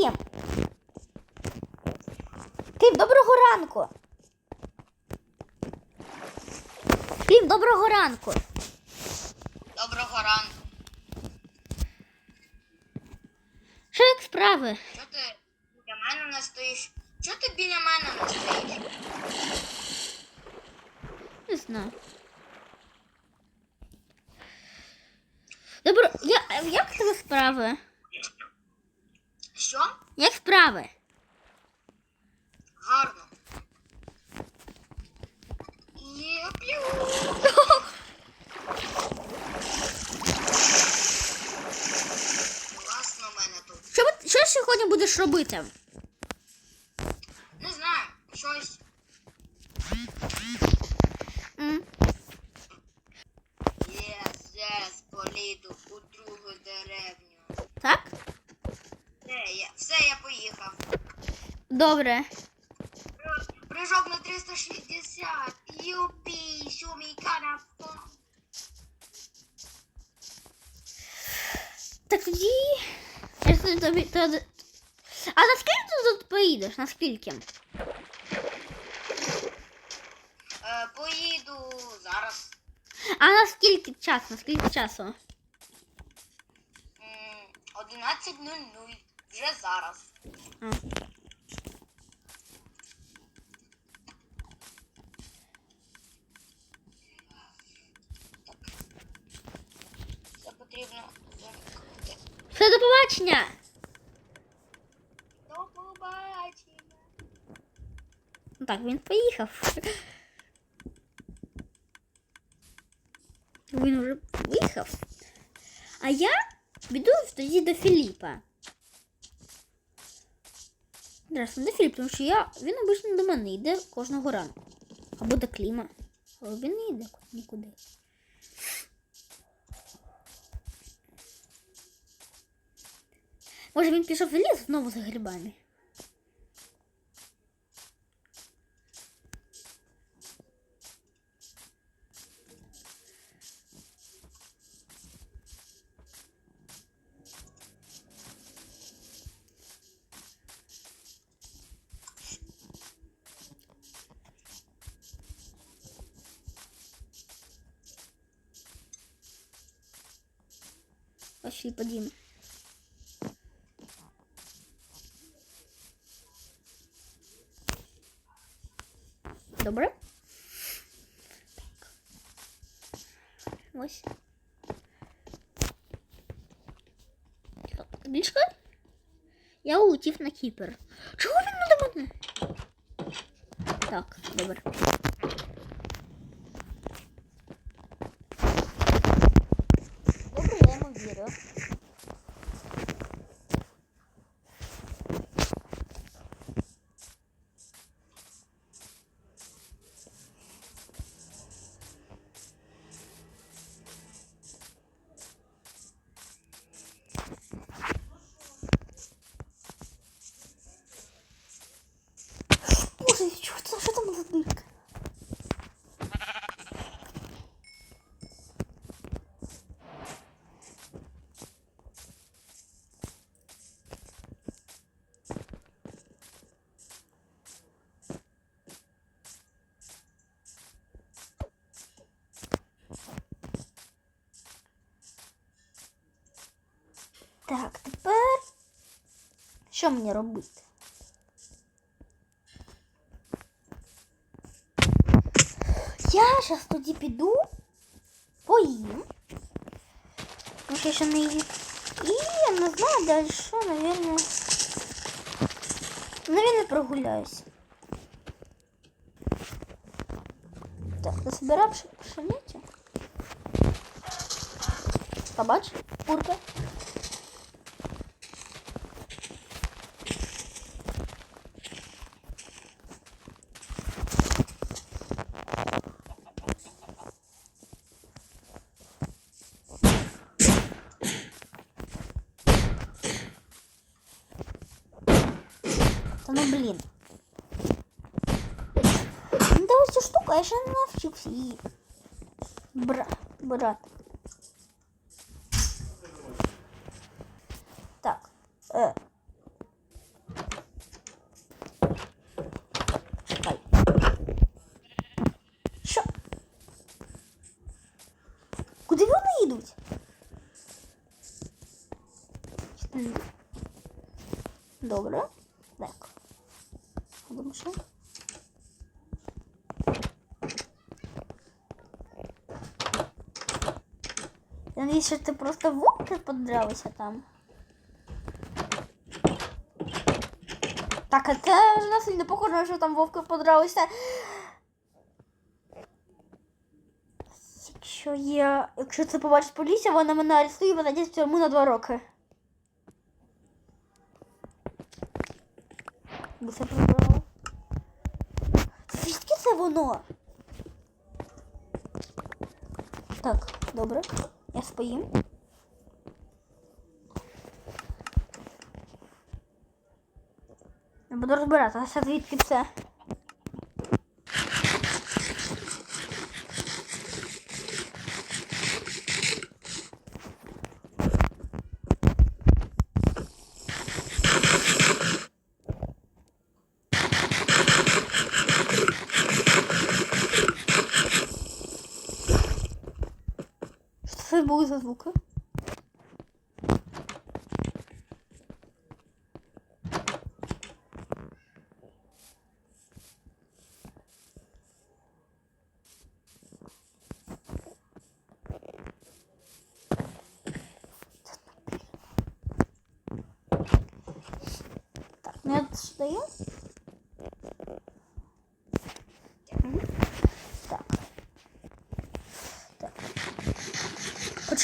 Клім. Клім, доброго ранку. Клім, доброго ранку. Доброго ранку. Що як справи? Чого ти біля мене не стоїш? Чого ти біля мене не стоїш? Не знаю. Добро, я, як тебе справи? Що? Як справи? Гарно. Є плю. Класно в мене тут. Що, ви- що сьогодні будеш робити? Не знаю, щось. М? Єс, єс, поліду у другу деревню. Так? Все, я, все, я поїхав. Добре. Прыжок на 360. Юпі, сюмі, канапо. Так тоді. Я ж тобі. то- А наскільки ти тут поїдеш? Наскільки? Е, поїду зараз. А наскільки часу? Наскільки часу? М, 11.00. Вже зараз. А. Це потрібно замкнути. Все, до побачення! До побачення. Ну Так, він поїхав. Він вже виїхав. А я піду тоді до Філіпа. Зараз не Філіп, тому що я, він обично до мене йде кожного ранку. Або до Кліма. Але він не йде нікуди. Може він пішов в ліс знову за грибами. Табличка? Я улетів на кіпер. Чого він не до мене? Так. Добре, що мені робити? Я зараз тоді піду, поїм. Тому що я ще не їм. І я не знаю далі, що, наверное. Наверное, прогуляюсь. Так, насобирав пш- пшеницю. Побач, курка. квадрат. Так. Е. Чекай. Що? Куди вони їдуть? Добре. Так. Будемо ще. Я надіюсь, що ти просто вовки подралися там. Так, а це ж нас не похоже, що там вовки подралися. Якщо є. Якщо це побачить поліція, вона мене арестує і посадять в тюрму на два роки. Ви це прибрали? Звідки це воно? Так, добре. Я споїм. Я буду розбиратися, звідки це. Що це були за звуки? Так, ну я стою. Мгм. Так. Так.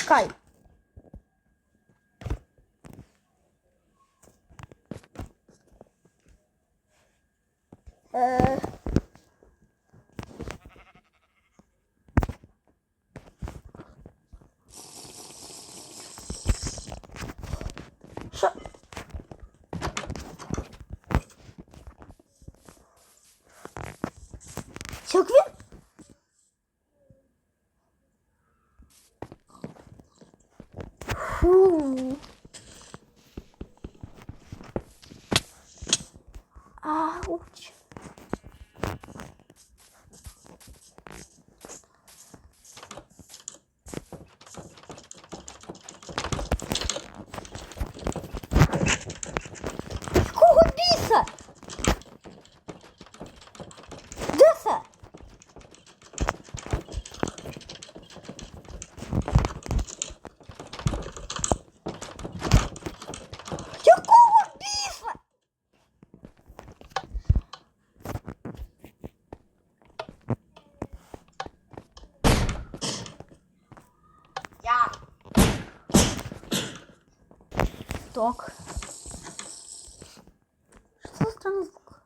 Почекай. 후. Так. Что за странный звук?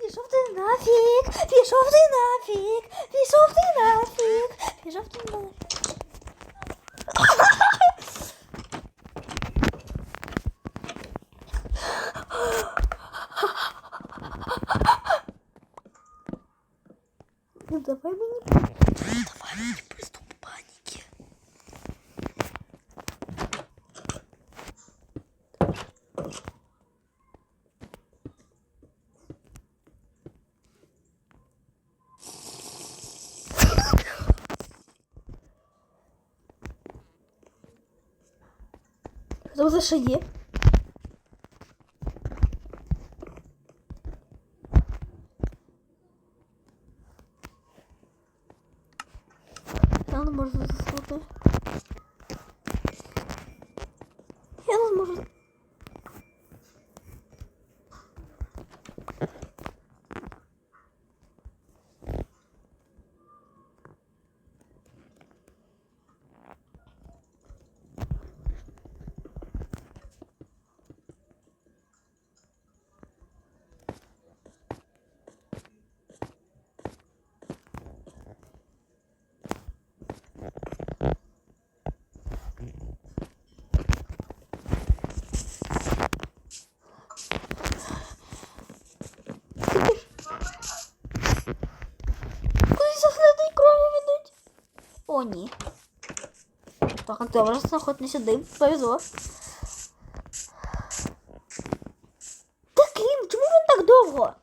Пішов ти нафіг! Пішов ти нафіг! Пішов ти нафіг! Пішов ти нафіг! Ну давай мені Давай мені приступ паніки. Що О, ні. Так, добре, хоч не сюда. Повезло. Так, Клім, почему он так довго?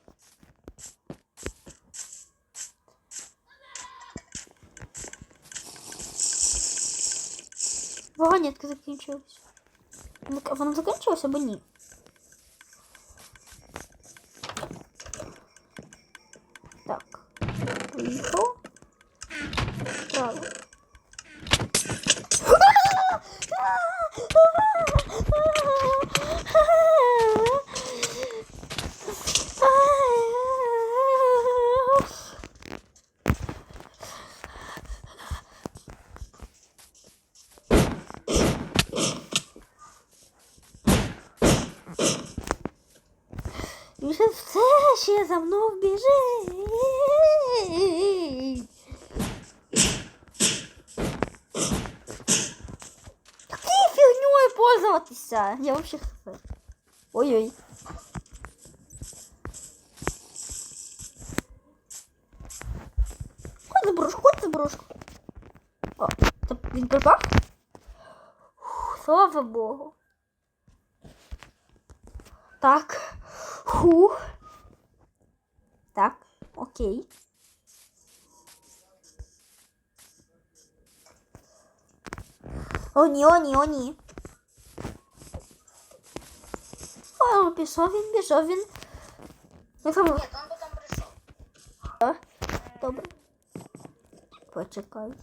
Вагонетка закінчилась. Вона закінчилась бы а ні? Вообще хз. Ой-ой. Ходь за брошку, ходь брошку. О, це він припав? Слава Богу. Так. Хух. Так, окей. О, ні, о, ні, о, ні. О, пішов він, пішов він. Ну, там... Ні, то він потім прийшов. Добре. Почекай.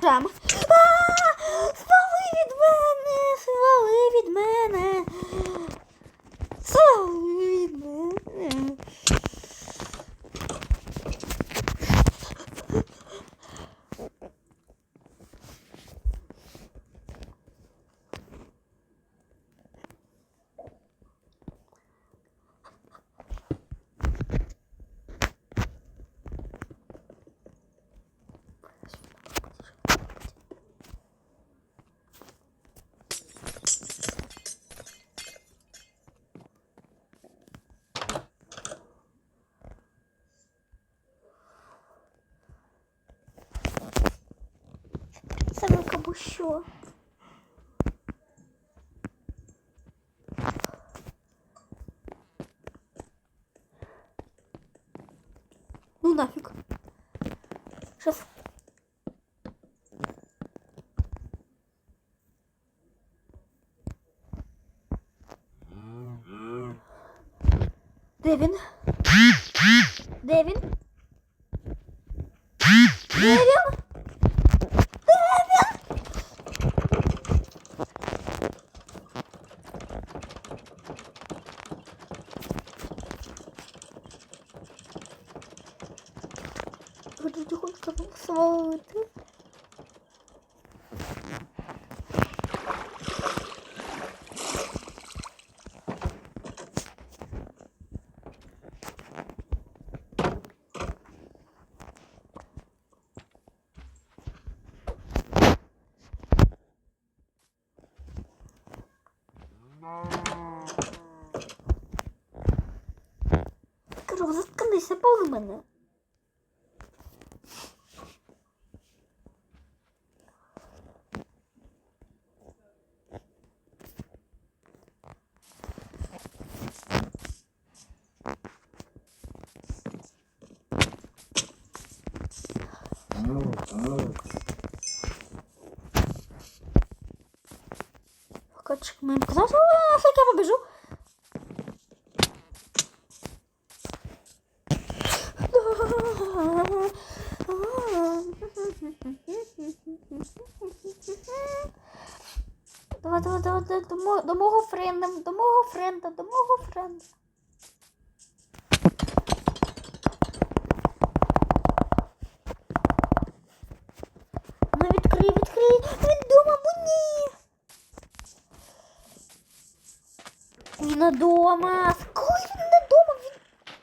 Прямо. Свали від мене! Свали від мене! Свали від мене! Саме або що? Ну нафиг. Сейчас. Девін. Девін. Хочу тихонько свалити. Качек моим о, що я побежу. Давай, давай, давай, до мого френда, до мого френда, до мого френда. Ну відкрий, відкрий, він дома, бо ні. Він не дома. Коли він не дома? Він...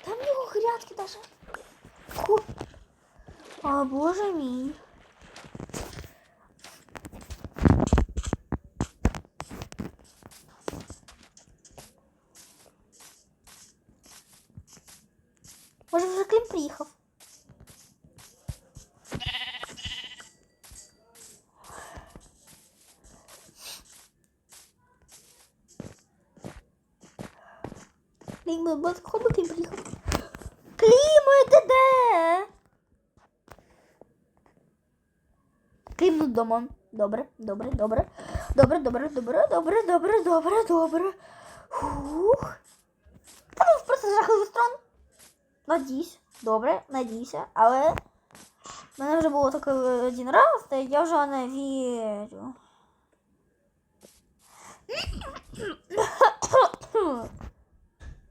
Там в нього грядки даже. Ку... А, боже мій. Може вже Клім приїхав? Клім, будь ласка, хоч би Клім приїхав. Клімо, ти де? Ну. Добре, добре, добре. Добре, добре, добре, добре, добре, добре, добре. Фух. Та ну просто жахливий строн. Надійсь. Добре, надійся. Але в мене вже було таке один раз, та я вже не вірю.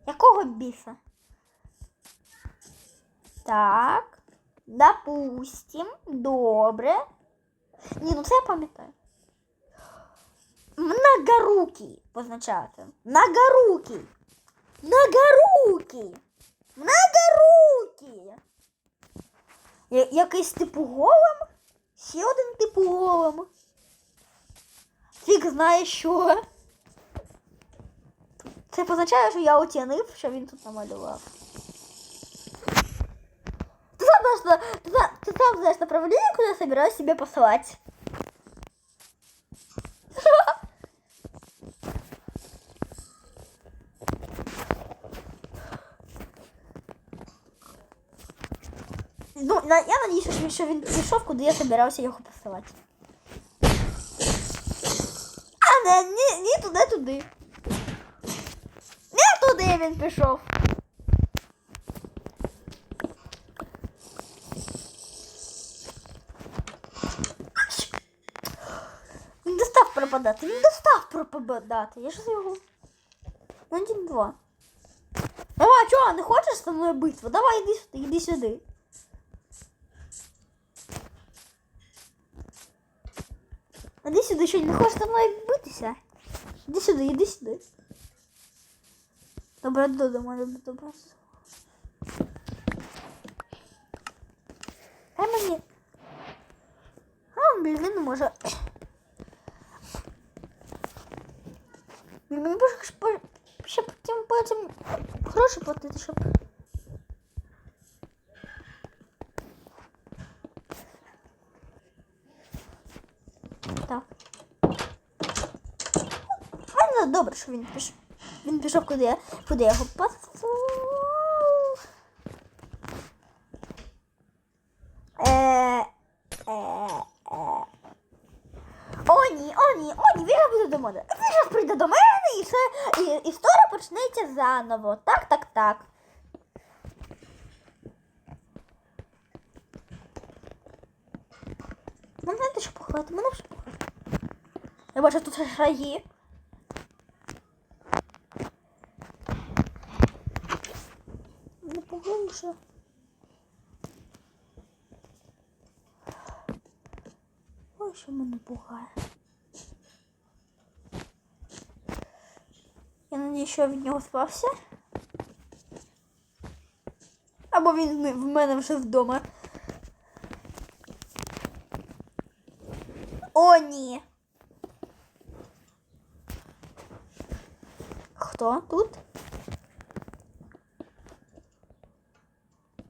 Якого біса? Так. Допустим. Добре. Ні, ну це я пам'ятаю. Многорукий позначати. Многорукий. Многорукий. Многорукий. Я- Якийсь типу голем. Ще один типу голем. Фіг знає що. Це позначає, що я оцінив, що він тут намалював Ты сам знаешь, на- ты, сам- ты сам знаешь направление, куда я собираюсь себе посылать. Ну, на- я надіюся, що він, що він пішов, куди я собирався його посилати. А, не, ні, ні, туди, туди. Не туди він пішов. Пропадати, він достав пропадати. Я ж його. Ну, два. Давай, чого, не хочеш зі мною битву? Давай іди сюди, іди сюди. Іди сюди, що не хочеш зі мною битися? Іди сюди, іди сюди. Добре, додому, добре, добре. Хай мені. А, блін, не може. Блін, Мені ж ще потім потім гроші платити, щоб. Так. А, ну добре, що він пішов. Він пішов, куди я, куди я його послав. Е, е, е. О, ні, о, ні, о, ні, він буде до мене. Він зараз прийде до мене все, і історія почнеться заново. Так, так, так. Мене знаєте, що поховати? Мене вже поховати. Я бачу тут шаги. Не погонше. Ой, що мене пугає. Я надію, що я від нього спався. Або він в мене вже вдома. О, ні. Хто тут?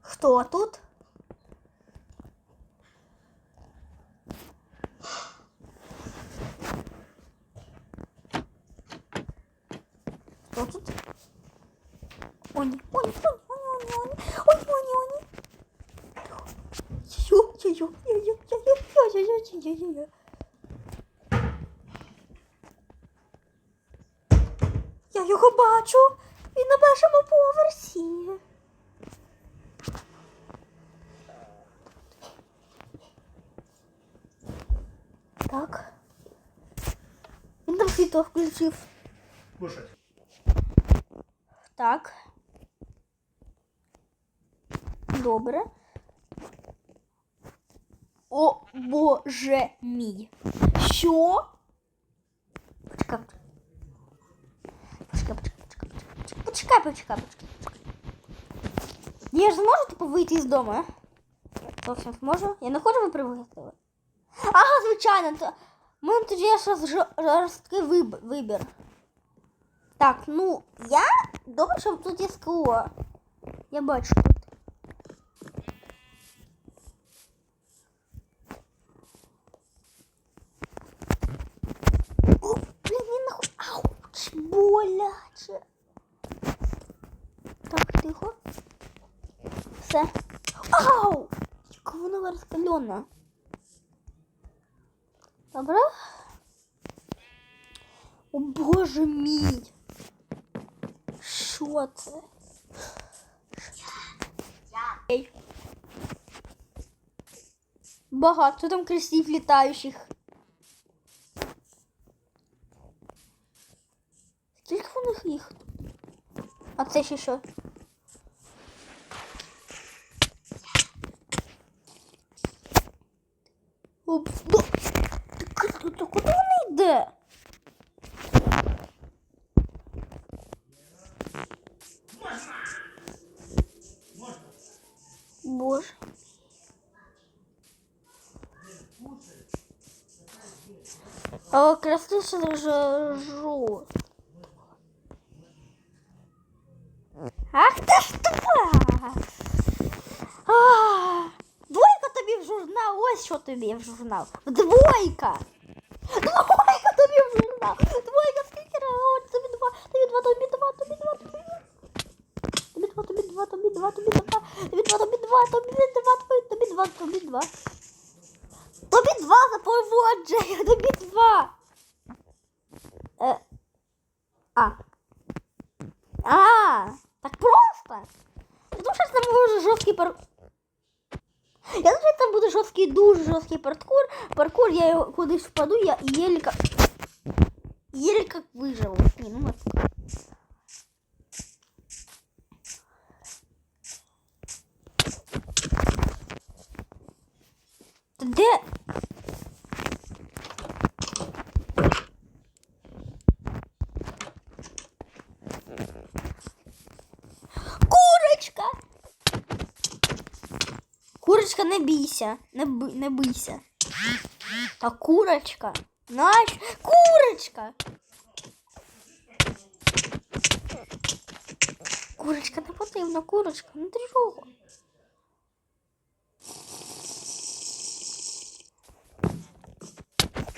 Хто тут? Йо. Я його бачу. Він на першому поверсі. Так. Він там світло включив. Кушать. Так. Добре. О боже мій. Що? Почекай, почекай. Почекай, почекай, почекай, почекай, почекай, почекай. Я ж зможу типу вийти з дому? Зовсім зможу. Я не хочу ви привикли. Ага, звичайно. То... У мене тоді є ще жор- жорсткий виб- вибір. Так, ну я добре, що тут є скло. Я бачу тут. він ауч, боляче. Так, тихо. Все. Ау! Воно розкальона. Добре? О боже мій! Що це? Багато там красів літаючих. різних їх. А це ще що? Оп, Та куди вона? Боже. А красный сейчас жжу. Тобі в журнал. Двойка! Двойка тобі в журнал! Двойка скільки раз? Тобі два, тобі два, тобі два, тобі два, тобі два. Тобі два, тобі два, тобі два, тобі два, тобі два, тобі два, тобі два, тобі тобі два, тобі два. Тобі два за поводження, тобі два. Е, а. А, так просто. Я думаю, що там буде жорсткий пар... Я думаю, що там буде жорсткий, паркур. Паркур, я кудись впаду, я еле как... Еле как выживу. Не, ну вот. Ти Де? Курочка! Курочка, не бійся, не, би, не бийся. Та курочка. Наш курочка. Курочка не потрібна, курочка, ну ти чого?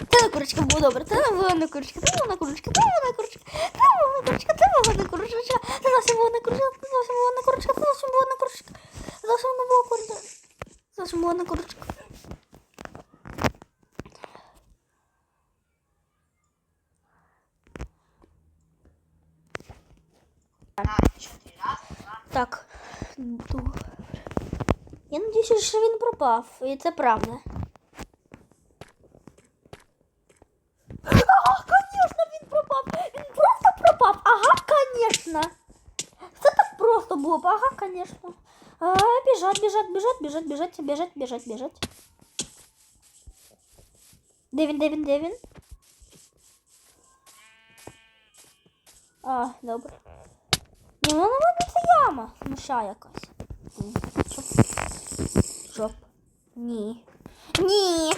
Та курочка було добре, та вона курочка, та вона курочка, та вона курочка, та вона курочка, та вона курочка, та зовсім вона курочка, та зовсім вона курочка, та зовсім вона курочка, зовсім вона була курочка, зовсім вона курочка. Так, добре. Я надіюся, що він пропав, і це правда. Ага, звісно, він пропав. Він просто пропав. Ага, звісно. Це так просто було. Ага, звісно. А, бежать, бежать, бежать, бежать, бежать, бежать, бежать, бежать. Девин, Девин, де він, де він? А, добре. Ну, ну ну, це яма. Миша якась. Чоп. Ні. Ні. Ні.